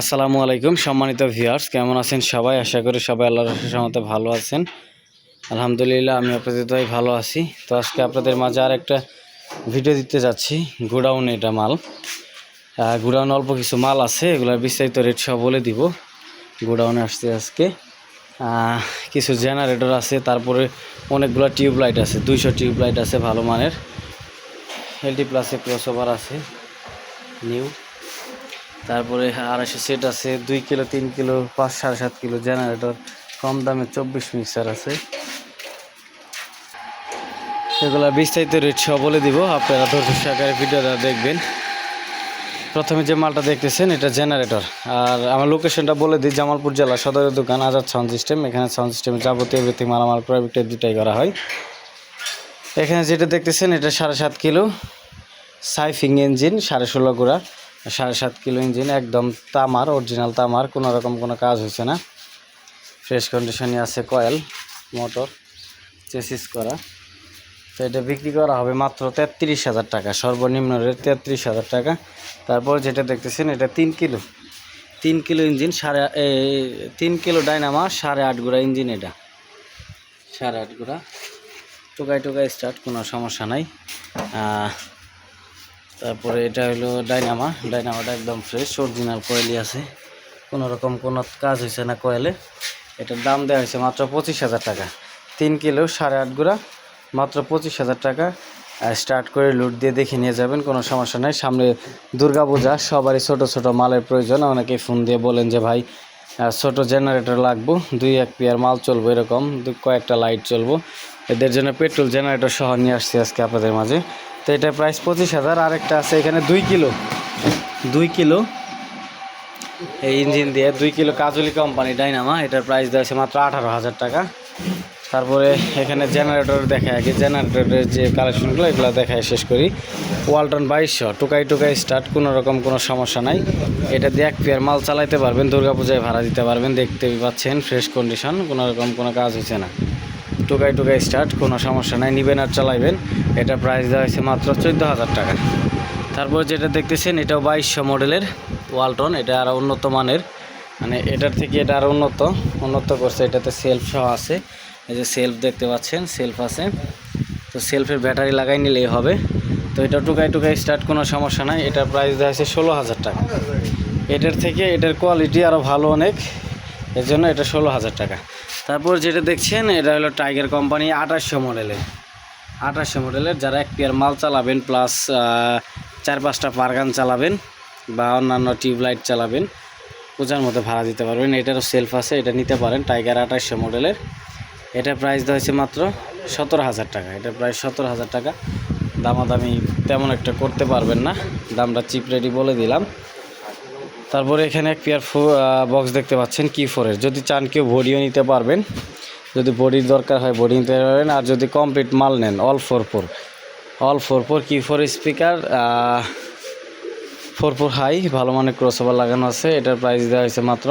আসসালামু আলাইকুম সম্মানিত ভিউয়ার্স, কেমন আছেন সবাই? আশা করি সবাই আল্লাহর রহমতে ভালো আছেন। আলহামদুলিল্লাহ, আমি আপাততই ভালো আছি। তো আজকে আপনাদের মাঝে আর একটা ভিডিও দিতে যাচ্ছি, গোডাউন এটা মাল। গোডাউন অল্প কিছু মাল আছে, এগুলোর বিস্তারিত রেট সব বলে দিব। গোডাউনে আসছে আজকে। কিছু জেনারেটর আছে, তারপরে অনেকগুলো টিউবলাইট আছে, দুইশো টিউবলাইট আছে ভালো মানের। এলটি প্লাসে ক্রসওভার আছে নিউ তারপরে আড়াইশো সেট আছে, দুই কিলো, তিন কিলো, পাঁচ, সাড়ে সাত কিলো জেনারেটর কম দামে চব্বিশ মিক্সার আছে। এগুলা বিস্তারিত রেট সব বলে দিব, আপনারা ধৈর্য সহকারে ভিডিওটা দেখবেন। প্রথমে যে মালটা দেখতেছেন, এটা জেনারেটর আর আমার লোকেশনটা বলে দিই, জামালপুর জেলা সদরের দোকান, আজাদ সাউন্ড সিস্টেম এখানে সাউন্ড সিস্টেমে যাবতীয় এভরিথিং, মালামাল বিক্রয় দুটাই করা হয়। এখানে যেটা দেখতেছেন, এটা সাড়ে সাত কিলো। সাইফিং ইঞ্জিন সাড়ে ষোলো গোড়া। সাড়ে সাত কিলো ইঞ্জিন একদম তামার অরিজিনাল তামার কোনো রকম কোনো কাজ হয়েছে না। ফ্রেশ কন্ডিশনে আছে কয়েল মোটর চেসিস করা। তো এটা বিক্রি করা হবে মাত্র তেত্রিশ হাজার টাকা সর্বনিম্ন রেট তেত্রিশ হাজার টাকা। তারপর যেটা দেখতেছেন এটা তিন কিলো। তিন কিলো ইঞ্জিন সাড়ে এ, তিন কিলো ডাইনামা সাড়ে আট গোড়া ইঞ্জিন এটা। সাড়ে আট গোড়া। টোকাই টোকাই স্টার্ট কোনো সমস্যা নাই। তারপরে এটা হলো ডাইনামা। ডাইনামাটা একদম ফ্রেশ অরিজিনাল কয়েলই আছে। কোনো রকম কোনো কাজ হয়েছে না কয়েলে এটার দাম দেওয়া হয়েছে মাত্র পঁচিশ হাজার টাকা। তিন কিলো সাড়ে আট গুঁড়া, মাত্র পঁচিশ হাজার টাকা। স্টার্ট করে লুট দিয়ে দেখে নিয়ে যাবেন, কোনো সমস্যা নাই। সামনে দুর্গাপূজা সবারই ছোট ছোট মালের প্রয়োজন। অনেকে ফোন দিয়ে বলেন যে, ভাই ছোট জেনারেটর লাগবো, দুই এক পেয়ার মাল চলবো এরকম কয়েকটা লাইট চলবো। এদের জন্য পেট্রোল জেনারেটর সহ নিয়ে আসছি আজকে আপনাদের মাঝে। তো এটা প্রাইস পঁচিশ হাজার আরেকটা আছে এখানে দুই কিলো। দুই কিলো? এই ইঞ্জিন দিয়ে দুই কিলো কাজলি কোম্পানি ডাইনামা এটার প্রাইস দেওয়া আছে মাত্র আঠারো হাজার টাকা। তারপরে এখানে জেনারেটর দেখায় আগে জেনারেটরের যে কালেকশনগুলো এগুলো দেখায় শেষ করি। ওয়ালটন বাইশশো টুকাই টুকাই স্টার্ট কোনো রকম কোনো সমস্যা নাই। এটা দিয়ে এক পেয়ার মাল চালাইতে পারবেন দুর্গাপূজায় ভাড়া দিতে পারবেন দেখতে পাচ্ছেন ফ্রেশ কন্ডিশন কোনো রকম কোনো কাজ হচ্ছে না। টুকাই টুকাই স্টার্ট কোনো সমস্যা নাই, নেবেন আর চালাইবেন। এটা প্রাইস দেওয়া হয়েছে মাত্র চোদ্দ হাজার টাকা। তারপর যেটা দেখতেছেন, এটাও বাইশশো মডেলের ওয়ালটন এটা আরও উন্নত মানের। মানে এটার থেকে এটা আরও উন্নত উন্নত করছে, এটাতে সেলফ সহ আছে। এই যে সেলফ দেখতে পাচ্ছেন সেলফ আছে। তো সেলফের ব্যাটারি লাগাই নিলেই হবে। তো এটা টুকাই টুকাই স্টার্ট কোনো সমস্যা নাই। এটার প্রাইস দেওয়া হয়েছে ষোলো হাজার টাকা। এটার থেকে এটার কোয়ালিটি আরও ভালো অনেক। এর জন্য এটা ষোলো হাজার টাকা। তারপর যেটা দেখছেন, এটা হলো টাইগার কোম্পানি আঠাশশো মডেলের আঠাশশো মডেলের যারা এক পেয়ার মাল চালাবেন প্লাস চার পাঁচটা পারগান চালাবেন বা অন্যান্য টিউবলাইট চালাবেন পূজার মতো ভাড়া দিতে পারবেন। এটারও সেলফ আছে, এটা নিতে পারেন টাইগার আঠাশশো মডেলের এটা প্রাইস দেওয়া হয়েছে মাত্র সতেরো হাজার টাকা। এটা প্রায় সতেরো হাজার টাকা। দামাদামি তেমন একটা করতে পারবেন না। দামটা চিপ রেডি বলে দিলাম। তারপরে এখানে এক পেয়ার বক্স দেখতে পাচ্ছেন কি ফোরের যদি চান কেউ বডিও নিতে পারবেন। যদি বডির দরকার হয় বডি নিতে পারবেন। আর যদি কমপ্লিট মাল নেন all four four all four four কি four speaker four four high ভালো মানের ক্রসওভার লাগানো আছে। এটার প্রাইস দেওয়া হয়েছে মাত্র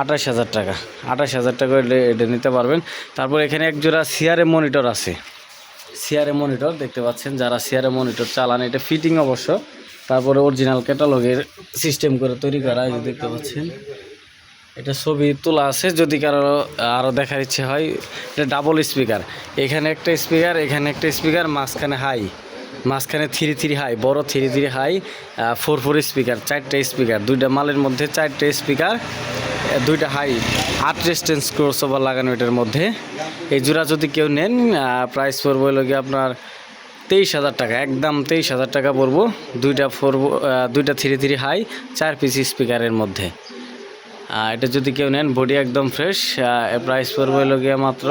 আঠাশ হাজার টাকা। আঠাশ হাজার টাকা এটা নিতে পারবেন। তারপর এখানে এক জোড়া সিআরএ মনিটর আছে। সিআরএ মনিটর দেখতে পাচ্ছেন। যারা সিআরএ মনিটর চালান, এটা ফিটিং অবশ্য। তারপরে অরিজিনাল ক্যাটালগের সিস্টেম করে তৈরি করা এই যে দেখতে পাচ্ছেন। এটা ছবি তোলা আছে, যদি কারও আরও দেখার ইচ্ছে হয়, এটা ডাবল স্পিকার এখানে একটা স্পিকার এখানে একটা স্পিকার মাঝখানে হাই মাঝখানে থ্রি থ্রি হাই বড় three three high four four speaker চারটে স্পিকার দুইটা মালের মধ্যে চারটে স্পিকার দুইটা হাই আট রেস্টেন্স ক্রস ওভার লাগানো এটার মধ্যে। এই জোড়া যদি কেউ নেন প্রাইস পড়বে গিয়ে আপনার তেইশ হাজার টাকা, একদম তেইশ হাজার টাকা পড়ব, দুইটা ফোর দুইটা থ্রি থ্রি হাই চার পিস স্পিকারের মধ্যে। এটা যদি কেউ নেন বডি একদম ফ্রেশ প্রাইস পড়বে গিয়ে মাত্র